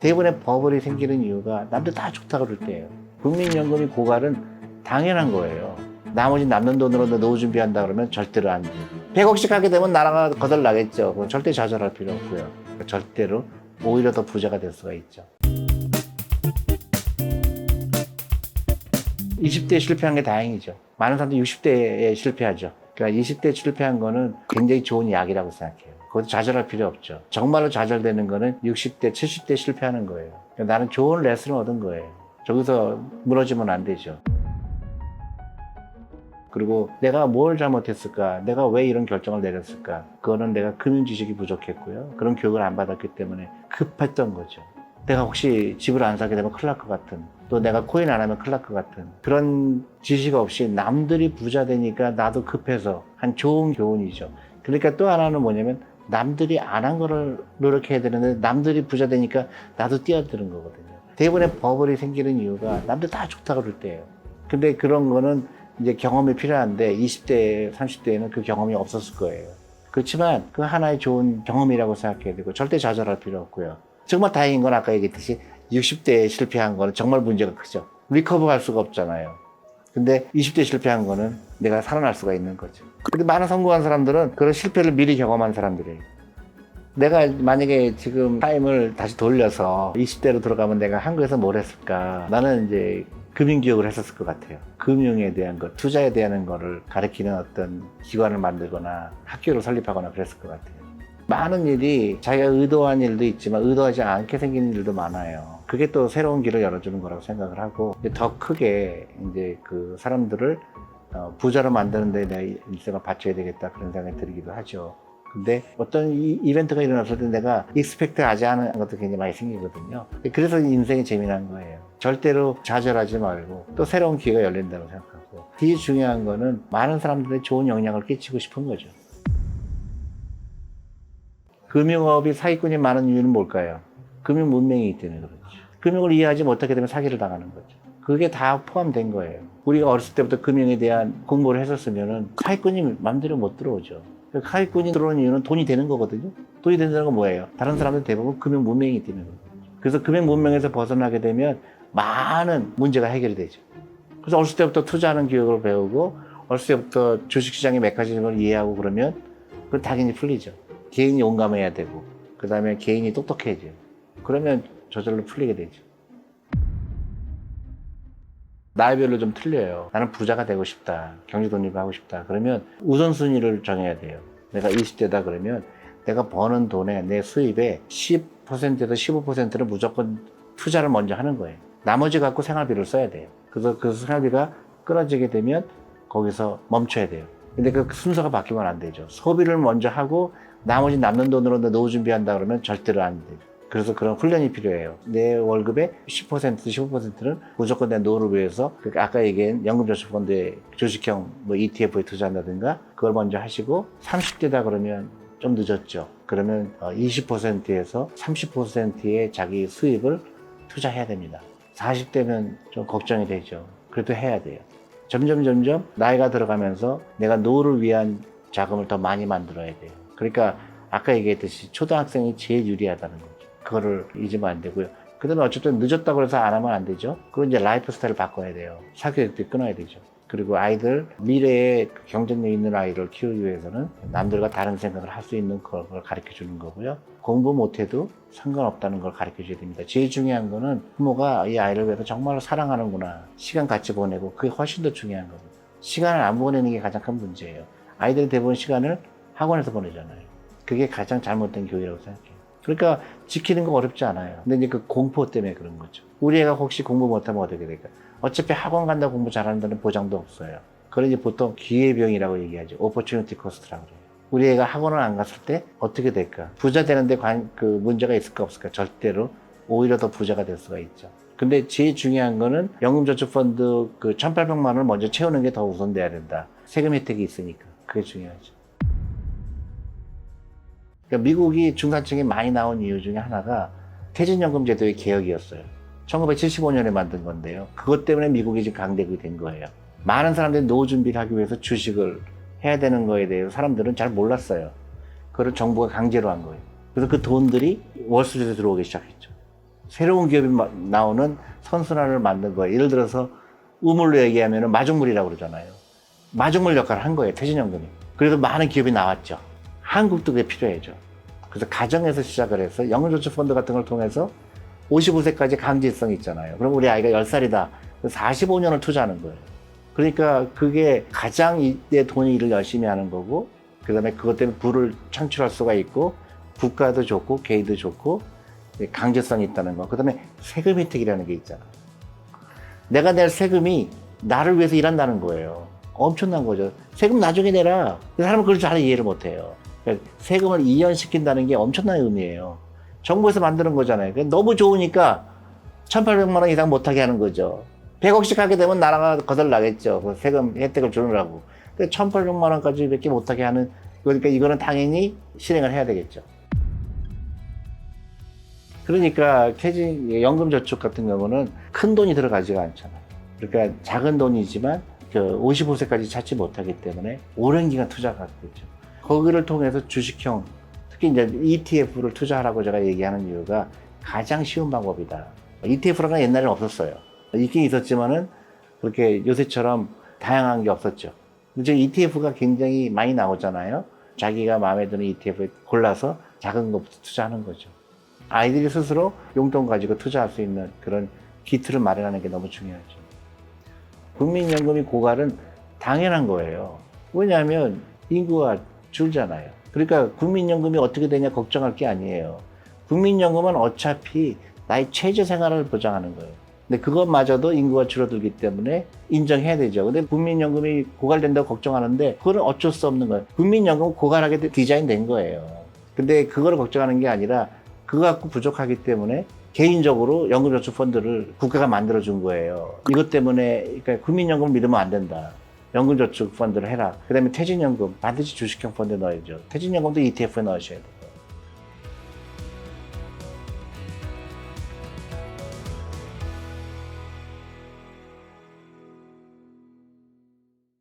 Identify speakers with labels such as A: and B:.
A: 대부분의 버블이 생기는 이유가 남들 다 좋다고 그럴 때예요. 국민연금이 고갈은 당연한 거예요. 나머지 남는 돈으로 너 노후 준비한다 그러면 절대로 안 돼. 100억씩 하게 되면 나라가 거덜나겠죠. 그건 절대 좌절할 필요 없고요. 절대로 오히려 더 부자가 될 수가 있죠. 20대에 실패한 게 다행이죠. 많은 사람들이 60대에 실패하죠. 그러니까 20대에 실패한 거는 굉장히 좋은 약이라고 생각해요. 그것도 좌절할 필요 없죠. 정말로 좌절되는 거는 60대, 70대 실패하는 거예요. 나는 좋은 레슨을 얻은 거예요. 저기서 무너지면 안 되죠. 그리고 내가 뭘 잘못했을까? 내가 왜 이런 결정을 내렸을까? 그거는 내가 금융 지식이 부족했고요. 그런 교육을 안 받았기 때문에 급했던 거죠. 내가 혹시 집을 안 사게 되면 것 같은, 또 내가 코인 안 하면 것 같은 그런 지식 없이 남들이 부자 되니까 나도 급해서 한 좋은 교훈이죠. 그러니까 또 하나는 뭐냐면 남들이 안 한 거를 노력해야 되는데 남들이 부자 되니까 나도 뛰어드는 거거든요. 대부분의 버블이 생기는 이유가 남들 다 좋다고 그럴 때예요. 근데 그런 거는 이제 경험이 필요한데 20대, 30대에는 그 경험이 없었을 거예요. 그렇지만 그 하나의 좋은 경험이라고 생각해야 되고 절대 좌절할 필요 없고요. 정말 다행인 건 아까 얘기했듯이 60대에 실패한 거는 정말 문제가 크죠. 리커버 할 수가 없잖아요. 근데 20대 실패한 거는 내가 살아날 수가 있는 거죠. 근데 많은 성공한 사람들은 그런 실패를 미리 경험한 사람들이에요. 내가 만약에 지금 타임을 다시 돌려서 20대로 들어가면 내가 한국에서 뭘 했을까? 나는 이제 금융 교육을 했었을 것 같아요. 금융에 대한 것, 투자에 대한 거를 가르치는 어떤 기관을 만들거나 학교를 설립하거나 그랬을 것 같아요. 많은 일이 자기가 의도한 일도 있지만 의도하지 않게 생기는 일도 많아요. 그게 또 새로운 길을 열어주는 거라고 생각을 하고 더 크게 이제 그 사람들을 어, 부자로 만드는데 내 일생을 바쳐야 되겠다 그런 생각이 들기도 하죠. 근데 어떤 이 이벤트가 일어났을 때 내가 익스펙트 하지 않은 것도 굉장히 많이 생기거든요. 그래서 인생이 재미난 거예요. 절대로 좌절하지 말고 또 새로운 기회가 열린다고 생각하고 제일 중요한 거는 많은 사람들의 좋은 영향을 끼치고 싶은 거죠. 금융업이 사기꾼이 많은 이유는 뭘까요? 금융 문맹이기 때문에 그렇죠. 금융을 이해하지 못하게 되면 사기를 당하는 거죠. 그게 다 포함된 거예요. 우리가 어렸을 때부터 금융에 대한 공부를 했었으면은 사기꾼이 마음대로 못 들어오죠. 사기꾼이 들어오는 이유는 돈이 되는 거거든요. 돈이 된다는 건 뭐예요? 다른 사람들 대부분 금융 문맹이기 때문에. 그래서 금융 문맹에서 벗어나게 되면 많은 문제가 해결이 되죠. 그래서 어렸을 때부터 투자하는 교육을 배우고 어렸을 때부터 주식시장의 메커니즘을 이해하고 그러면 그건 당연히 풀리죠. 개인이 용감해야 되고 그 다음에 개인이 똑똑해져요. 그러면 저절로 풀리게 되죠. 나이별로 좀 틀려요. 나는 부자가 되고 싶다. 경제 독립하고 싶다. 그러면 우선순위를 정해야 돼요. 내가 20대다 그러면 내가 버는 돈에 내 수입의 10%에서 15%를 무조건 투자를 먼저 하는 거예요. 나머지 갖고 생활비를 써야 돼요. 그래서 그 생활비가 끊어지게 되면 거기서 멈춰야 돼요. 근데 그 순서가 바뀌면 안 되죠. 소비를 먼저 하고 나머지 남는 돈으로 너 노후 준비한다 그러면 절대로 안 돼요. 그래서 그런 훈련이 필요해요. 내 월급의 10% 15%는 무조건 내 노후를 위해서 그 아까 얘기한 연금저축펀드에 주식형 뭐 ETF에 투자한다든가 그걸 먼저 하시고 30대다 그러면 좀 늦었죠. 그러면 20%에서 30%의 자기 수입을 투자해야 됩니다. 40대면 좀 걱정이 되죠. 그래도 해야 돼요. 점점 점점 나이가 들어가면서 내가 노후를 위한 자금을 더 많이 만들어야 돼요. 그러니까 아까 얘기했듯이 초등학생이 제일 유리하다는 거죠. 그거를 잊으면 안 되고요. 그다음에 어쨌든 늦었다고 해서 안 하면 안 되죠. 그건 이제 라이프 스타일을 바꿔야 돼요. 사교육 때 끊어야 되죠. 그리고 아이들 미래에 경쟁력 있는 아이를 키우기 위해서는 남들과 다른 생각을 할 수 있는 걸 가르쳐 주는 거고요. 공부 못해도 상관없다는 걸 가르쳐 줘야 됩니다. 제일 중요한 거는 부모가 이 아이를 위해서 정말로 사랑하는구나. 시간 같이 보내고 그게 훨씬 더 중요한 거거든요. 시간을 안 보내는 게 가장 큰 문제예요. 아이들이 대부분 시간을 학원에서 보내잖아요. 그게 가장 잘못된 교육이라고 생각해요. 그러니까 지키는 거 어렵지 않아요. 근데 이제 그 공포 때문에 그런 거죠. 우리 애가 혹시 공부 못하면 어떻게 될까? 어차피 학원 간다 공부 잘한다는 보장도 없어요. 그걸 이제 보통 기회병이라고 얘기하죠. 오퍼튜니티 코스트라고 그래요. 우리 애가 학원을 안 갔을 때 어떻게 될까? 부자 되는데 관, 그 문제가 있을까 없을까? 절대로 오히려 더 부자가 될 수가 있죠. 근데 제일 중요한 거는 연금저축펀드 그 1,800만 원을 먼저 채우는 게 더 우선돼야 된다. 세금 혜택이 있으니까. 그게 중요하죠. 그러니까 미국이 중산층이 많이 나온 이유 중에 하나가 퇴직연금 제도의 개혁이었어요. 1975년에 만든 건데요. 그것 때문에 미국이 지금 강대국이 된 거예요. 많은 사람들이 노후 준비를 하기 위해서 주식을 해야 되는 거에 대해서 사람들은 잘 몰랐어요. 그걸 정부가 강제로 한 거예요. 그래서 그 돈들이 월스트리트에 들어오기 시작했죠. 새로운 기업이 마- 나오는 선순환을 만든 거예요. 예를 들어서 우물로 얘기하면 마중물이라고 그러잖아요. 마중물 역할을 한 거예요. 퇴직연금이. 그래서 많은 기업이 나왔죠. 한국도 그게 필요해죠. 그래서 가정에서 시작을 해서 영유저축펀드 같은 걸 통해서 55세까지 강제성이 있잖아요. 그럼 우리 아이가 10살이다. 45년을 투자하는 거예요. 그러니까 그게 가장 이때 돈이 일을 열심히 하는 거고, 그 다음에 그것 때문에 부를 창출할 수가 있고, 국가도 좋고, 개인도 좋고, 강제성이 있다는 거. 그 다음에 세금 혜택이라는 게 있잖아. 내가 낼 세금이 나를 위해서 일한다는 거예요. 엄청난 거죠. 세금 나중에 내라. 그 사람은 그걸 잘 이해를 못 해요. 그러니까 세금을 이연시킨다는 게 엄청난 의미예요. 정부에서 만드는 거잖아요. 그러니까 너무 좋으니까 1,800만 원 이상 못하게 하는 거죠. 100억씩 하게 되면 나라가 거덜나겠죠. 그 세금 혜택을 주느라고. 근데 1,800만 원까지 밖에 못하게 하는, 그러니까 이거는 당연히 실행을 해야 되겠죠. 그러니까 퇴직, 연금 저축 같은 경우는 큰 돈이 들어가지가 않잖아요. 그러니까 작은 돈이지만 그 55세까지 찾지 못하기 때문에 오랜 기간 투자가 되죠. 거기를 통해서 주식형, 특히 이제 ETF를 투자하라고 제가 얘기하는 이유가 가장 쉬운 방법이다. ETF라는 건 옛날에는 없었어요. 있긴 있었지만은 그렇게 요새처럼 다양한 게 없었죠. 근데 ETF가 굉장히 많이 나오잖아요. 자기가 마음에 드는 ETF를 골라서 작은 것부터 투자하는 거죠. 아이들이 스스로 용돈 가지고 투자할 수 있는 그런 기틀을 마련하는 게 너무 중요하죠. 국민연금이 고갈은 당연한 거예요. 왜냐하면 인구가 줄잖아요. 그러니까 국민연금이 어떻게 되냐 걱정할 게 아니에요. 국민연금은 어차피 나의 최저 생활을 보장하는 거예요. 근데 그것마저도 인구가 줄어들기 때문에 인정해야 되죠. 근데 국민연금이 고갈된다고 걱정하는데 그거는 어쩔 수 없는 거예요. 국민연금은 고갈하게 돼- 디자인된 거예요. 근데 그거를 걱정하는 게 아니라 그거 갖고 부족하기 때문에 개인적으로 연금저축 펀드를 국가가 만들어 준 거예요. 이것 때문에 그러니까 국민연금을 믿으면 안 된다. 연금저축 펀드를 해라. 그 다음에 퇴직연금 반드시 주식형 펀드에 넣어야죠. 퇴직연금도 ETF에 넣으셔야 돼요.